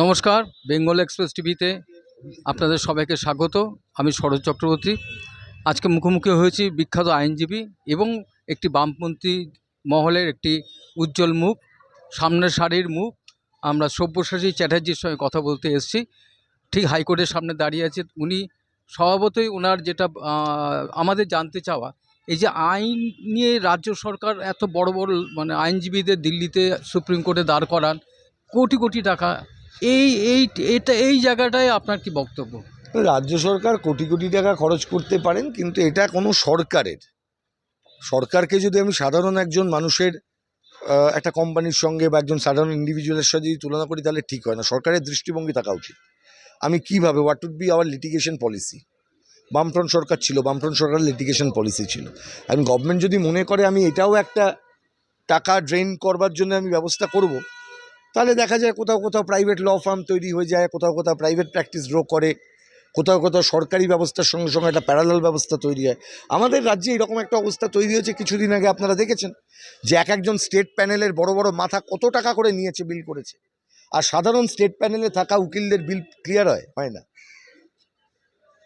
নমস্কার, বেঙ্গল এক্সপ্রেস টিভিতে আপনাদের সবাইকে স্বাগত। আমি শরৎ চক্রবর্তী। আজকে মুখোমুখি হয়েছি বিখ্যাত আইনজীবী এবং একটি বামপন্থী মহলের একটি উজ্জ্বল মুখ, সামনের সারির মুখ। আমরা সব্যসাচী চ্যাটার্জির সঙ্গে কথা বলতে এসেছি। ঠিক হাইকোর্টের সামনে দাঁড়িয়ে আছে উনি। স্বভাবতই ওনার যেটা আমাদের জানতে চাওয়া, এই যে আইন নিয়ে রাজ্য সরকার এত বড় বড় মানে আইনজীবীদের দিল্লিতে সুপ্রিম কোর্টে দাঁড় করান, কোটি কোটি টাকা এই এই, এটা, এই জায়গাটায় আপনার কি বক্তব্য? রাজ্য সরকার কোটি কোটি টাকা খরচ করতে পারেন, কিন্তু এটা কোনো সরকারের। সরকারকে যদি আমি সাধারণ একজন মানুষের একটা কোম্পানির সঙ্গে বা একজন সাধারণ ইন্ডিভিজুয়ালের সাথে যদি তুলনা করি, তাহলে ঠিক হয় না। সরকারের দৃষ্টিভঙ্গি থাকা উচিত। আমি কীভাবে what would be our litigation policy বামফ্রন্ট সরকার ছিল, বামফ্রন্ট সরকারের লিটিগেশন পলিসি ছিল। এখন গভর্নমেন্ট যদি মনে করে আমি এটাও একটা টাকা ড্রেন করবার জন্য আমি ব্যবস্থা করব তাহলে দেখা যায় কোথাও কোথাও প্রাইভেট ল ফার্ম তৈরি হয়ে যায়, কোথাও কোথাও প্রাইভেট প্র্যাকটিস ড্র করে, কোথাও কোথাও সরকারি ব্যবস্থার সঙ্গে সঙ্গে একটা প্যারালাল ব্যবস্থা তৈরি হয়। আমাদের রাজ্যে এরকম একটা অবস্থা তৈরি হয়েছে কিছুদিন আগে, আপনারা দেখেছেন? যে এক একজন স্টেট প্যানেলের বড় বড় মাথা কত টাকা করে নিয়েছে বিল করেছে। আর সাধারণ স্টেট প্যানেলে থাকা উকিলদের বিল ক্লিয়ার হয় হয় না।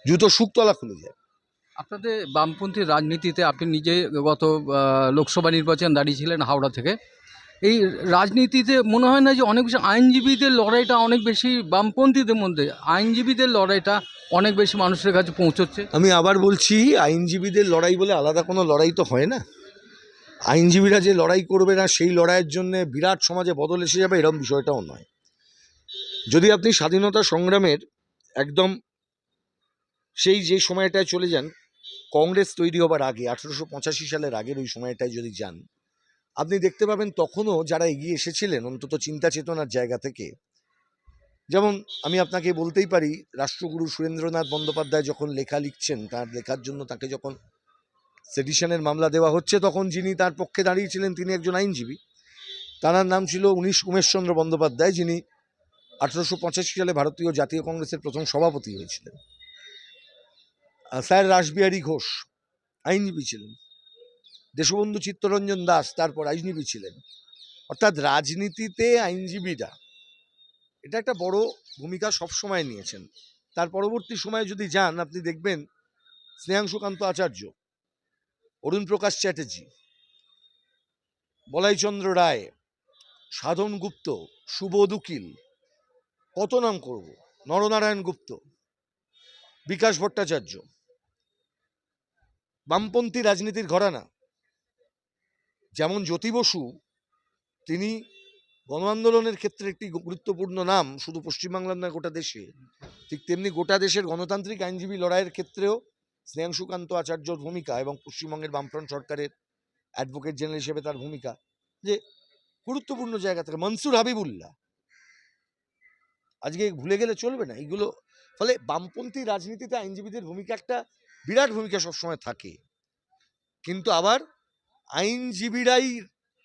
জুতো শুকতলা খুলে যায়। আপনাদের বামপন্থী রাজনীতিতে আপনি নিজে গত লোকসভা নির্বাচন দাঁড়িয়েছিলেন হাওড়া থেকে। এই রাজনীতিতে মনে হয় না যে অনেক বেশি, আইনজীবীদের লড়াইটা অনেক বেশি বামপন্থীদের মধ্যে, আইনজীবীদের লড়াইটা অনেক বেশি মানুষের কাছে পৌঁছচ্ছে। আমি আবার বলছি, আইনজীবীদের লড়াই বলে আলাদা কোনো লড়াই তো হয় না। আইনজীবীরা যে লড়াই করবে না, সেই লড়াইয়ের জন্য বিরাট সমাজে বদল এসে যাবে এরকম বিষয়টাও নয়। যদি আপনি স্বাধীনতা সংগ্রামের একদম সেই যে সময়টায় চলে যান, কংগ্রেস তৈরি হবার আগে, আঠেরোশো পঁচাশি সালের আগের ওই সময়টায় যদি যান আপনি দেখতে পাবেন তখনও যারা এগিয়ে এসেছিলেন, অন্তত চিন্তা চেতনার জায়গা থেকে। যেমন আমি আপনাকে বলতেই পারি, রাষ্ট্রগুরু সুরেন্দ্রনাথ বন্দ্যোপাধ্যায় যখন লেখা লিখছেন, তার লেখার জন্য তাকে যখন সেডিশনের মামলা দেওয়া হচ্ছে, তখন যিনি তার পক্ষে দাঁড়িয়েছিলেন, তিনি একজন আইনজীবী। তার নাম ছিল উনিশ উমেশচন্দ্র বন্দ্যোপাধ্যায়, যিনি আঠারোশো পঁচাশি সালে ভারতীয় জাতীয় কংগ্রেসের প্রথম সভাপতি হয়েছিলেন। স্যার রাসবিহারী ঘোষ, আইনজীবী ছিলেন। দেশবন্ধু চিত্তরঞ্জন দাস তারপর আইনজীবী ছিলেন। অর্থাৎ রাজনীতিতে আইনজীবীরা এটা একটা বড় ভূমিকা সবসময় নিয়েছেন। তার পরবর্তী সময়ে যদি যান, আপনি দেখবেন স্নেহাংশুকান্ত আচার্য, অরুণ প্রকাশ চ্যাটার্জি, বলাইচন্দ্র রায়, সাধন গুপ্ত সুবোধ উকিল কত নাম করব? নরনারায়ণ গুপ্ত, বিকাশ ভট্টাচার্য, বামপন্থী রাজনীতির ঘরানা যেমন জ্যোতি বসু, তিনি গণ আন্দোলনের ক্ষেত্রে একটি গুরুত্বপূর্ণ নাম, শুধু পশ্চিমবাংলার নয়, গোটা দেশে। ঠিক তেমনি গোটা দেশের গণতান্ত্রিক আইনজীবী লড়াইয়ের ক্ষেত্রেও স্নেহাংশুকান্ত আচার্যর ভূমিকা এবং পশ্চিমবঙ্গের বামফ্রন্ট সরকারের অ্যাডভোকেট জেনারেল হিসেবে তার ভূমিকা, যে গুরুত্বপূর্ণ জায়গা থেকে। মনসুর হাবিবুল্লাহ, আজকে ভুলে গেলে চলবে না। এগুলো ফলে বামপন্থী রাজনীতিতে আইনজীবীদের ভূমিকা একটা বিরাট ভূমিকা সবসময় থাকে। কিন্তু আবার আইনজীবীরাই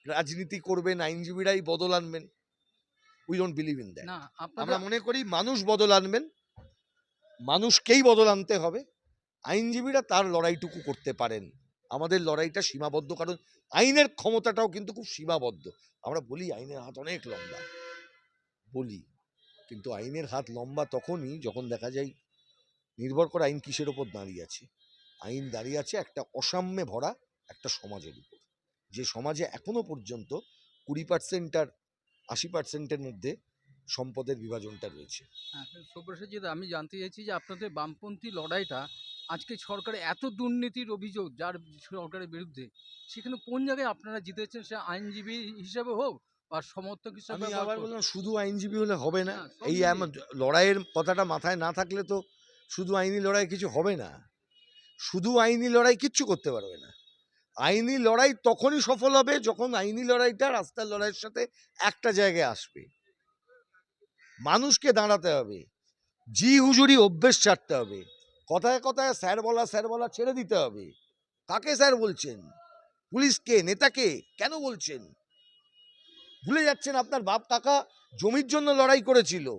রাজনীতি করবেন আইনজীবীরাই বদল আনবেন। We don't believe in that আমরা মনে করি মানুষ বদল আনবেন মানুষকেই বদল আনতে হবে। আইনজীবীরা তার লড়াইটুকু করতে পারেন। আমাদের লড়াইটা সীমাবদ্ধ কারণ আইনের ক্ষমতাটাও কিন্তু খুব সীমাবদ্ধ। আমরা বলি আইনের হাত অনেক লম্বা। বলি কিন্তু আইনের হাত লম্বা তখনই যখন দেখা যায় নির্ভর করে আইন কিসের ওপর দাঁড়িয়ে আছে। আইন দাঁড়িয়ে আছে একটা অসাম্যে ভরা একটা সমাজের উপর। যে সমাজে এখনও পর্যন্ত কুড়ি পার্সেন্ট আর আশি পার্সেন্টের মধ্যে সম্পদের বিভাজনটা রয়েছে। হ্যাঁ, আমি জানতে চাইছি যে আপনাদের বামপন্থী লড়াইটা আজকে সরকারে এত দুর্নীতির অভিযোগ যার সরকারের বিরুদ্ধে সেখানে কোন জায়গায় আপনারা জিতেছেন? সে আইনজীবী হিসেবে হোক বা সমর্থক হিসেবে আমি আবার বললাম শুধু আইনজীবী হলে হবে না। হ্যাঁ, এই লড়াইয়ের কথাটা মাথায় না থাকলে তো শুধু আইনি লড়াই কিছু হবে না। শুধু আইনি লড়াই কিচ্ছু করতে পারবে না। আইনি লড়াই তখনই সফল হবে যখন আইনি লড়াইটা, রাস্তার লড়াইয়ের সাথে একটা জায়গায় আসবে। মানুষকে দাঁড়াতে হবে। জি হুজুরি অভ্যেস ছাড়তে হবে। কথায় কথায় স্যার বলা স্যার বলা ছেড়ে দিতে হবে। কাকে স্যার বলছেন? পুলিশকে নেতাকে কেন বলছেন? ভুলে যাচ্ছেন আপনার বাপ কাকা? জমির জন্য লড়াই করেছিল।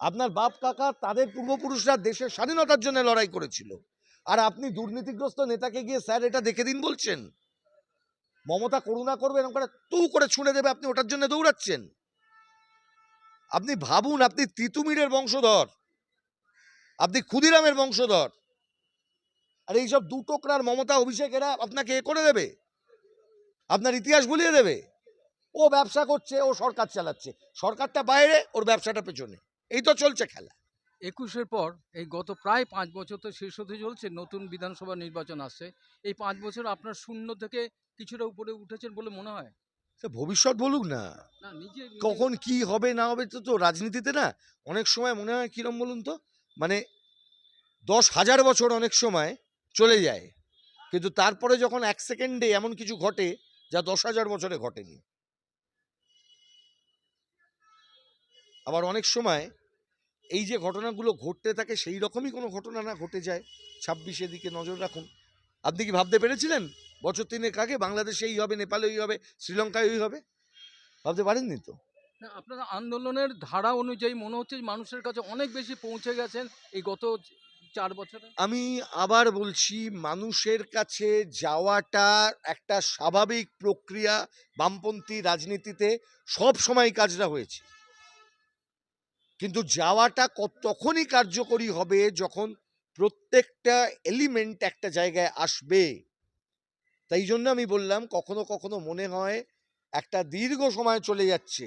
আপনার বাপ কাকা তাদের পূর্বপুরুষরা দেশের স্বাধীনতার জন্য লড়াই করেছিল। আর আপনি দুর্নীতিগ্রস্ত নেতাকে গিয়ে স্যার এটা দেখে দিন বলছেন। মমতা করুণা করবে এরকম করে তু করে ছুঁড়ে দেবে, আপনি ওটার জন্য দৌড়াচ্ছেন। আপনি ভাবুন, আপনি তিতুমিরের বংশধর, আপনি ক্ষুদিরামের বংশধর। আর এইসব দু টোকরার মমতা অভিষেক এরা আপনাকে এ করে দেবে। আপনার ইতিহাস ভুলিয়ে দেবে। ও ব্যবসা করছে, ও সরকার চালাচ্ছে। সরকারটা বাইরে, ওর ব্যবসাটা পেছনে। এই তো চলছে খেলা। একুশের পর এই গত প্রায় পাঁচ বছর তো শেষ হতে চলছে নতুন বিধানসভা নির্বাচন আসছে। এই পাঁচ বছর আপনার শূন্য থেকে কিছুটা উপরে উঠেছেন বলে মনে হয়? ভবিষ্যৎ বলুক না। কখন কি হবে না হবে তো তো রাজনীতিতে না অনেক সময় মনে হয় কিরম বলুন তো? মানে দশ হাজার বছর অনেক সময় চলে যায়। কিন্তু তারপরে যখন এক সেকেন্ডে এমন কিছু ঘটে যা দশ হাজার বছরে ঘটেনি। আবার অনেক সময় এই যে ঘটনাগুলো ঘটতে থাকে সেই রকমই কোনো ঘটনা না ঘটে যায়। ছাব্বিশে দিকে নজর রাখুন। আপনি কি ভাবতে পেরেছিলেন? বছর তিনেক আগে বাংলাদেশে এই হবে নেপালে এই হবে শ্রীলঙ্কায় এই হবে? ভাবতে পারেননি তো? আপনারা আন্দোলনের ধারা অনুযায়ী মনে হচ্ছে মানুষের কাছে অনেক বেশি পৌঁছে গেছেন এই গত চার বছরে। আমি আবার বলছি মানুষের কাছে যাওয়াটা একটা স্বাভাবিক প্রক্রিয়া বামপন্থী রাজনীতিতে সব সময় কাজটা হয়েছে। কিন্তু যাওয়াটা তখনই কার্যকরী হবে যখন প্রত্যেকটা এলিমেন্ট একটা জায়গায় আসবে। তাই জন্য আমি বললাম কখনো কখনো মনে হয় একটা দীর্ঘ সময় চলে যাচ্ছে।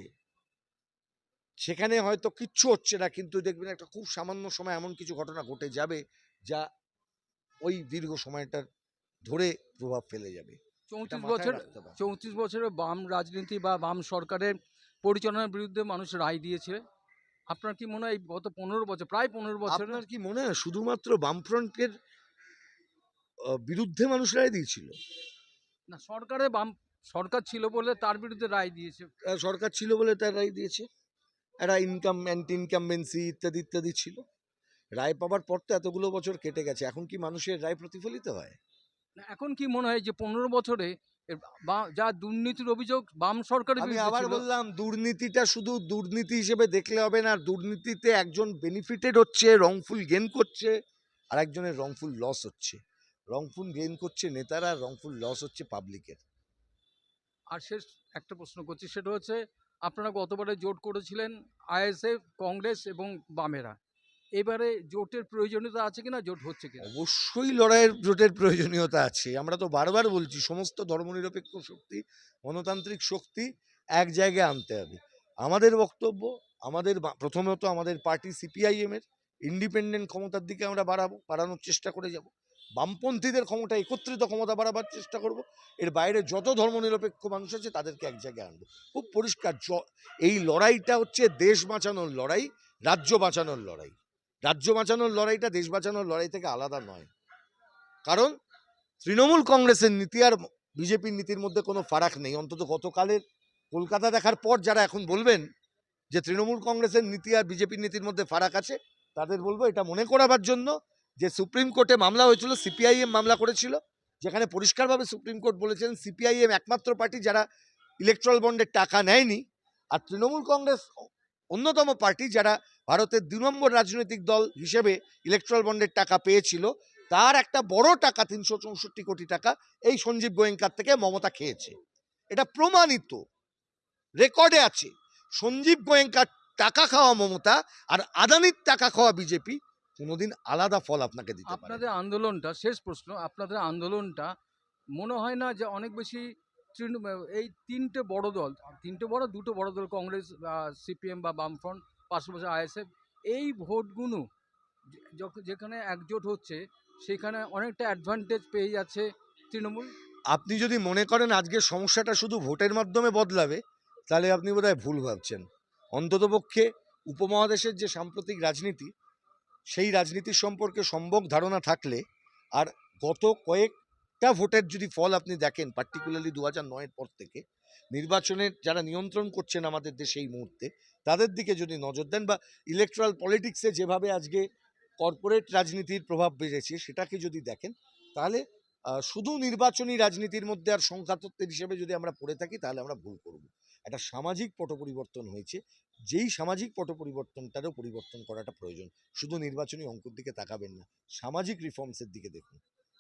সেখানে হয়তো কিচ্ছু হচ্ছে না কিন্তু দেখবেন একটা খুব সামান্য সময় এমন কিছু ঘটনা ঘটে যাবে যা ওই দীর্ঘ সময়টার ধরে প্রভাব ফেলে যাবে। চৌত্রিশ বছর চৌত্রিশ বছরের বাম রাজনীতি বা বাম সরকারের পরিচালনার বিরুদ্ধে মানুষ রায় দিয়েছে। আপনার কি মনে হয় গত পনেরো বছর প্রায় পনেরো বছর? আপনার কি মনে হয় শুধুমাত্র বামফ্রন্টের বিরুদ্ধে মানুষ রায় দিয়েছিল? না সরকারে বাম সরকার ছিল বলে তার বিরুদ্ধে রায় দিয়েছে। সরকার ছিল বলে তার রায় দিয়েছে। একটা ইনকাম অ্যান্টি ইনকামবেন্সি ইত্যাদি ইত্যাদি ছিল। রায় পাবার পর তো এতগুলো বছর কেটে গেছে। এখন কি মানুষের রায় প্রতিফলিত হয়? না, এখন কি মনে হয় যে পনেরো বছরে বা- যা দুর্নীতির অভিযোগ বাম সরকারের আমি আবার বললাম দুর্নীতিটা শুধু দুর্নীতি হিসেবে দেখলে হবে না দুর্নীতিতে একজন বেনিফিটেড হচ্ছে রংফুল গেন করছে আর একজনের রংফুল লস হচ্ছে। রংফুল গেন করছে নেতারা রংফুল লস হচ্ছে পাবলিকের আর শেষ একটা প্রশ্ন করছি সেটা হচ্ছে আপনারা গতবারে জোট করেছিলেন আইএসএফ কংগ্রেস এবং বামেরা। এবারে জোটের প্রয়োজনীয়তা আছে কিনা, জোট হচ্ছে কিনা? অবশ্যই লড়াইয়ের জোটের প্রয়োজনীয়তা আছে। আমরা তো বারবার বলছি, সমস্ত ধর্মনিরপেক্ষ শক্তি, গণতান্ত্রিক শক্তি এক জায়গায় আনতে হবে। আমাদের বক্তব্য, আমাদের প্রথমত আমাদের পার্টি সিপিআইএম এর ইন্ডিপেন্ডেন্ট ক্ষমতার দিকে আমরা বাড়াবো, বাড়ানোর চেষ্টা করে যাব। বামপন্থীদের ক্ষমতা, একত্রিত ক্ষমতা বাড়াবার চেষ্টা করব। এর বাইরে যত ধর্মনিরপেক্ষ মানুষ আছে, তাদেরকে এক জায়গায় আনব। খুব পরিষ্কার এই লড়াইটা হচ্ছে দেশ বাঁচানোর লড়াই, রাজ্য বাঁচানোর লড়াই। রাজ্য বাঁচানোর লড়াইটা দেশ বাঁচানোর লড়াই থেকে আলাদা নয়। কারণ তৃণমূল কংগ্রেসের নীতি আর বিজেপির নীতির মধ্যে কোনো ফারাক নেই। অন্তত গতকালের কলকাতা দেখার পর যারা এখন বলবেন যে তৃণমূল কংগ্রেসের নীতি আর বিজেপির নীতির মধ্যে ফারাক আছে, তাদের বলব এটা মনে করাবার জন্য যে সুপ্রিম কোর্টে মামলা হয়েছিল, সিপিআইএম মামলা করেছিল, যেখানে পরিষ্কারভাবে সুপ্রিম কোর্ট বলেছেন সিপিআইএম একমাত্র পার্টি যারা ইলেকট্রাল বন্ডের টাকা নেয়নি। আর তৃণমূল কংগ্রেস অন্যতম পার্টি যারা ভারতের দু নম্বর রাজনৈতিক দল হিসেবে ইলেকট্রাল বন্ডের টাকা পেয়েছিল, তার একটা বড় টাকা, তিনশো চৌষট্টি কোটি টাকা এই সঞ্জীব গোয়েঙ্কার থেকে মমতা খেয়েছে। এটা প্রমাণিত। রেকর্ডে আছে, সঞ্জীব গোয়েঙ্কার টাকা খাওয়া মমতা আর আদানির টাকা খাওয়া বিজেপি কোনোদিন আলাদা ফল আপনাকে দিতে আপনাদের আন্দোলনটা, শেষ প্রশ্ন, আপনাদের আন্দোলনটা মনে হয় না যে অনেক বেশি তৃণ- এই তিনটে বড় দল, তিনটে বড়, দুটো বড় দল, কংগ্রেস সিপিএম বা বামফ্রন্ট, পাশাপাশি আইএসএফ, এই ভোটগুলো যখন একজোট হচ্ছে, সেখানে অনেকটা অ্যাডভান্টেজ পেয়ে যাচ্ছে তৃণমূল। আপনি যদি মনে করেন আজকের সমস্যাটা শুধু ভোটের মাধ্যমে বদলাবে, তাহলে আপনি বোধহয় ভুল ভাবছেন। অন্ততপক্ষে উপমহাদেশের যে সাম্প্রতিক রাজনীতি, সেই রাজনীতির সম্পর্কে সম্যক ধারণা থাকলে, আর গত কয়েকটা ভোটের যদি ফল আপনি দেখেন পার্টিকুলারলি দু হাজার নয়ের পর থেকে নির্বাচনের যারা নিয়ন্ত্রণ করছেন আমাদের দেশে এই মুহূর্তে, তাদের দিকে যদি নজর দেন বা ইলেকট্রাল পলিটিক্সে যেভাবে আজকে কর্পোরেট রাজনীতির প্রভাব বেড়েছে সেটাকে যদি দেখেন, তাহলে শুধু নির্বাচনী রাজনীতির মধ্যে আর সংখ্যাতত্ত্বের হিসেবে যদি আমরা পড়ে থাকি, তাহলে আমরা ভুল করব। একটা সামাজিক পট পরিবর্তন হয়েছে, যেই সামাজিক পট পরিবর্তনটারও পরিবর্তন করাটা প্রয়োজন। শুধু নির্বাচনী অঙ্কের দিকে তাকাবেন না, সামাজিক রিফর্মসের দিকে দেখুন।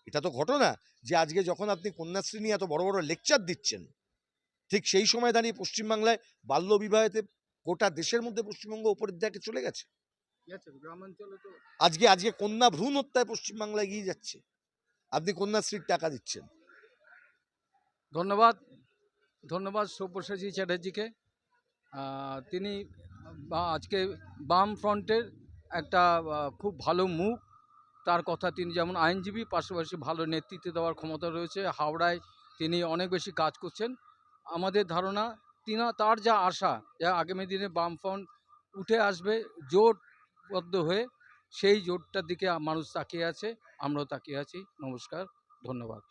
এটা তো ঘটনা যে আজকে যখন আপনি কন্যাশ্রী নিয়ে এত বড় বড় লেকচার দিচ্ছেন ঠিক সেই সময় দাঁড়িয়ে পশ্চিমবাংলায় বাল্য বিবাহেতে গোটা দেশের মধ্যে পশ্চিমবঙ্গ ওপরের দিকে চলে গেছে। গ্রামাঞ্চলে তো আজকে আজকে কন্যা ভ্রূণ হত্যায় পশ্চিমবাংলায় এগিয়ে যাচ্ছে। আপনি কন্যাশ্রীর টাকা দিচ্ছেন। ধন্যবাদ ধন্যবাদ সব্যসাচী চ্যাটার্জিকে। তিনি বা আজকে বাম ফ্রন্টের একটা খুব ভালো মুখ। তার কথা তিনি যেমন আইনজীবী, পাশাপাশি ভালো নেতৃত্ব দেওয়ার ক্ষমতা রয়েছে। হাওড়ায় তিনি অনেক বেশি কাজ করছেন। আমাদের ধারণা, তিনি, তার যা আশা যা আগামী দিনে বামফ্রন্ট উঠে আসবে, জোটবদ্ধ হয়ে সেই জোটটার দিকে মানুষ তাকিয়ে আছে, আমরাও তাকিয়ে আছি। নমস্কার, ধন্যবাদ।